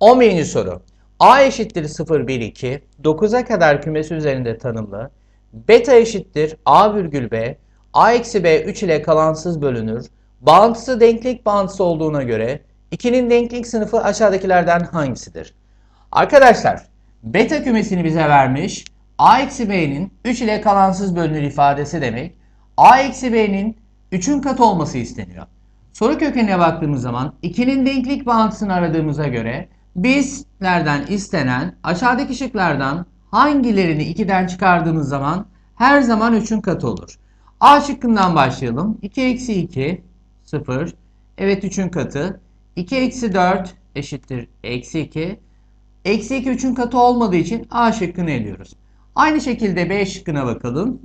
11. soru. A eşittir 0, 1, 2, 9'a kadar kümesi üzerinde tanımlı. Beta eşittir A virgül B, A eksi B 3 ile kalansız bölünür. Bağıntısı denklik bağıntısı olduğuna göre 2'nin denklik sınıfı aşağıdakilerden hangisidir? Arkadaşlar beta kümesini bize vermiş. A eksi B'nin 3 ile kalansız bölünür ifadesi demek. A eksi B'nin 3'ün katı olması isteniyor. Soru kökenine baktığımız zaman 2'nin denklik bağıntısını aradığımıza göre bizlerden istenen aşağıdaki şıklardan hangilerini 2'den çıkardığımız zaman her zaman 3'ün katı olur. A şıkkından başlayalım. 2 eksi 2 0. Evet 3'ün katı. 2 eksi 4 eşittir eksi 2. Eksi 2 3'ün katı olmadığı için A şıkkını eliyoruz. Aynı şekilde B şıkkına bakalım.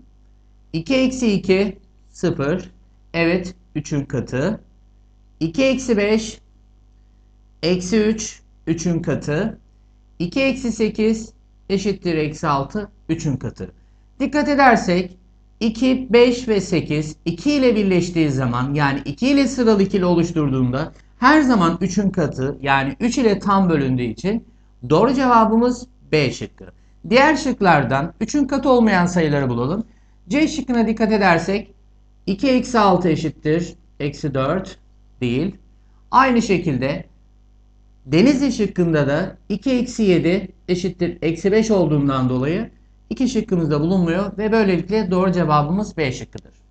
2 eksi 2 0. Evet 3'ün katı. 2 eksi 5 eksi 3 3'ün katı. 2 eksi 8 eşittir eksi 6 3'ün katı. Dikkat edersek 2, 5 ve 8 2 ile birleştiği zaman yani 2 ile sıralı ikili oluşturduğunda her zaman 3'ün katı yani 3 ile tam bölündüğü için doğru cevabımız B şıkkı. Diğer şıklardan 3'ün katı olmayan sayıları bulalım. C şıkkına dikkat edersek 2 eksi 6 eşittir eksi 4 değil. Aynı şekilde Denizli şıkkında da 2 eksi 7 eşittir eksi 5 olduğundan dolayı iki şıkkımızda bulunmuyor ve böylelikle doğru cevabımız B şıkkıdır.